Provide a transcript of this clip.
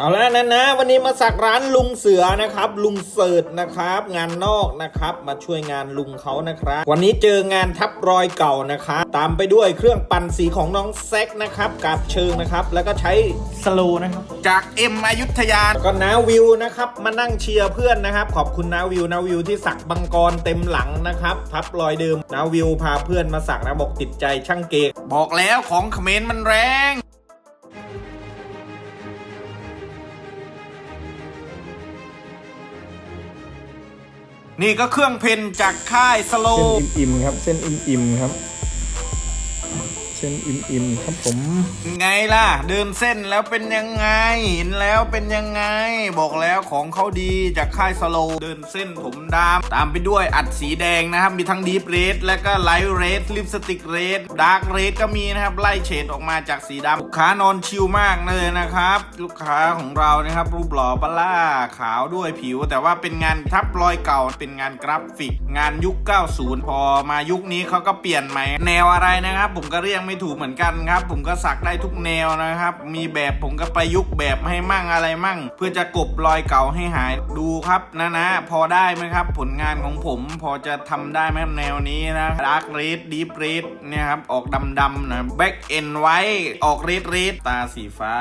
เอาแล้วนะนะ วันนี้มาสักร้านลุงเสือนะครับ ลุงเสิร์ตนะครับ งานนอกนะครับ มาช่วยงานลุงเขานะครับ วันนี้เจองานทับรอยเก่านะครับตามไปด้วยเครื่องปั่นสีของน้องแซกนะครับกับเชิงนะครับ แล้วก็ใช้สโลนะครับ จากเอ็มอยุธยาแล้วก็นาวิวนะครับ มานั่งเชียร์เพื่อนนะครับ ขอบคุณนาวิวนาวิวที่สักบังกรเต็มหลังนะครับทับรอยเดิมนาวิวพาเพื่อนมาสักนะบอกติดใจช่างเกกบอกแล้วของเขมรมันแรง นี่ก็เครื่องเพนจากค่ายสโลเส้นอิ่มๆครับ เส้นอิ่มๆครับ เส้นอิ่มๆครับผม ไงล่ะ เดินเส้นแล้วเป็นยังไงเห็นแล้วเป็นยังไง บอกแล้วของเขาดีจากค่ายสโลเดินเส้นผมดำตามไปด้วยอัดสีแดงนะครับ มีทั้งดีฟเรดและก็ไลท์เรดลิปสติกเรดดาร์กเรดก็มีนะครับ ไล่เฉดออกมาจากสีดำลูกค้านอนชิลมากเลยนะครับ ลูกค้าของเรานะครับ รูปหล่อปลาขาวด้วยผิว แต่ว่าเป็นงานทับรอยเก่าเป็นงานกราฟิก งานยุค 90 พอมายุคนี้เขาก็เปลี่ยนใหม่แนวอะไรนะครับ ผมก็เรียกไม่ถูกเหมือนกันครับ ผมก็สักได้ทุกแนวนะครับ มีแบบผมก็ประยุกต์แบบให้มั่งอะไรมั่ง เพื่อจะกบรอยเก่าให้หายดูครับนะนะพอได้ไหมครับ ผลงานของผมพอจะทำได้ไหมแนวนี้นะดาร์กเรดดีฟเรดเนี่ยครับออกดำๆนะแบ็กเอ็นไว้ออกเรดเรดตาสีฟ้า